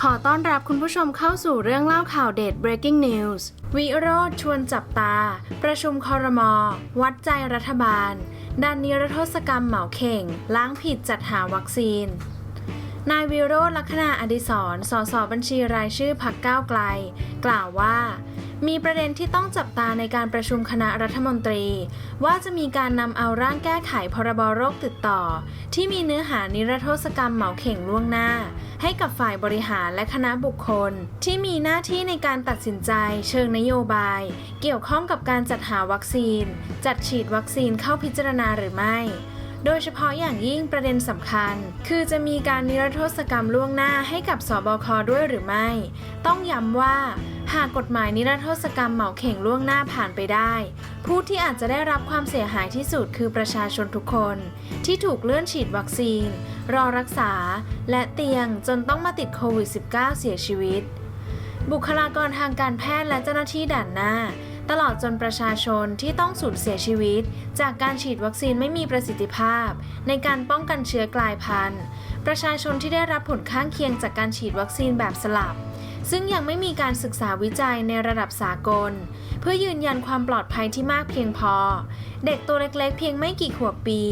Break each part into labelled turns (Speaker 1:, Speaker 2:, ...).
Speaker 1: ขอต้อนรับคุณผู้ชมเข้าสู่เรื่องเล่าข่าวเด็ด breaking news วิโรธชวนจับตา ประชุมคอรมอวัดใจรัฐบาลด้านนิรโทษกรรมเหมาเข่ง ล้างผิดจัดหาวัคซีน นายวิโรธลักษณะอดิศรสสบัญชีรายชื่อพักก้าวไกล กล่าวว่า มีประเด็นที่ต้องจับตาในการประชุมคณะรัฐมนตรี ว่าจะมีการนำเอาร่างแก้ไขพรบโรคติดต่อ ที่มีเนื้อหานิรโทษกรรมเหมาเข่งล่วงหน้า ให้กับฝ่ายบริหารและคณะบุคคล ที่มีหน้าที่ในการตัดสินใจ เชิงนโยบาย เกี่ยวข้องกับการจัดหาวัคซีน จัดฉีดวัคซีนเข้าพิจารณาหรือไม่ โดยเฉพาะอย่างยิ่งประเด็นสำคัญ คือจะมีการนิรโทษกรรมล่วงหน้าให้กับสบคด้วยหรือไม่ ต้องย้ำว่า หากกฎหมายนิรโทษกรรมเหมาเข่งล่วงหน้าผ่านไปได้ ผู้ที่อาจจะได้รับความเสียหายที่สุดคือประชาชนทุกคน ที่ถูกเลื่อนฉีดวัคซีน รอรักษา และเตียงจนต้องมาติดโควิด -19 เสียชีวิตบุคลากรทางการแพทย์และเจ้าหน้าที่ด่านหน้า ตลอดจนประชาชนที่ต้องสูญเสียชีวิต จากการฉีดวัคซีนไม่มีประสิทธิภาพ ในการป้องกันเชื้อกลายพันธุ์ ประชาชนที่ได้รับผลข้างเคียงจากการฉีดวัคซีนแบบสลับ ซึ่งยังไม่มีการศึกษาวิจัยในระดับสากล เพื่อยืนยันความปลอดภัยที่มากเพียงพอ เด็กตัวเล็กๆ เพียงไม่กี่ขวบปี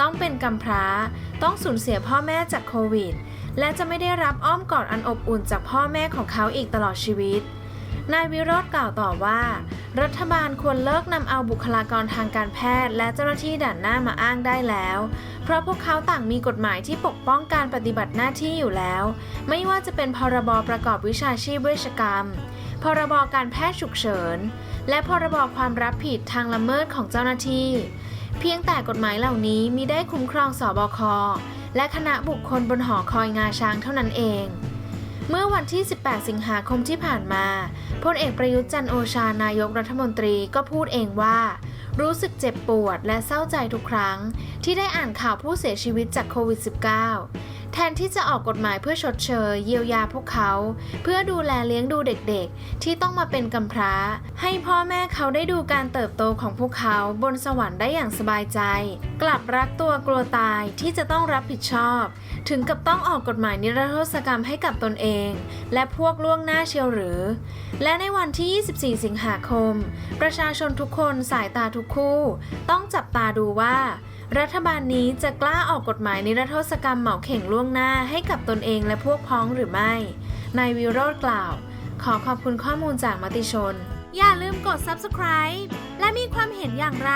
Speaker 1: ต้องเป็นกำพร้า ต้องสูญเสียพ่อแม่จากโควิดและจะไม่ได้รับอ้อมกอดอันอบอุ่นจากพ่อแม่ของเขาอีกตลอดชีวิต นายวิโรธกล่าวต่อว่า รัฐบาลควรเลิกนำเอาบุคลากรทางการแพทย์ และเจ้าหน้าที่ด่านหน้ามาอ้างได้แล้ว เพราะพวกเขาต่างมีกฎหมายที่ปกป้องการปฏิบัติหน้าที่อยู่แล้ว ไม่ว่าจะเป็นพรบประกอบวิชาชีพเวชกรรม พรบการแพทย์ฉุกเฉิน และพรบความรับผิดทางละเมิดของเจ้าหน้าที่ เพียงแต่กฎหมายเหล่านี้มิได้คุ้มครองสบคและคณะบุคคลบนหอคอยงาช้างเท่านั้นเอง เมื่อวันที่ 18 สิงหาคมที่ผ่านมา พลเอกประยุทธ์จันโอชานายกรัฐมนตรีก็พูดเองว่า รู้สึกเจ็บปวดและเศร้าใจทุกครั้ง ที่ได้อ่านข่าวผู้เสียชีวิตจากโควิด -19 แทนที่จะออกกฎหมายเพื่อชดเชยเยียวยาพวกเขา เพื่อดูแลเลี้ยงดูเด็กๆ ที่ต้องมาเป็นกำพร้า ให้พ่อแม่เขาได้ดูการเติบโตของพวกเขาบนสวรรค์ได้อย่างสบายใจ กลับรักตัวกลัวตายที่จะต้องรับผิดชอบ ถึงกับต้องออกกฎหมายนิรโทษกรรมให้กับตนเอง และพวกล่วงหน้าเชียวหรือ และในวันที่ 24 สิงหาคม ประชาชนทุกคนสายตาทุกคู่ ต้องจับตาดูว่า รัฐบาลนี้จะกล้าออกกฎหมายนิรโทษกรรมเหมาเข่งล่วงหน้าให้กับตนเองและพวกพ้องหรือไม่ นายวิโรธกล่าว ขอขอบคุณข้อมูลจากมติชน อย่าลืมกด subscribe และมีความเห็นอย่างไร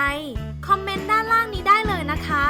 Speaker 1: คอมเมนต์ด้านล่างนี้ได้เลยนะคะ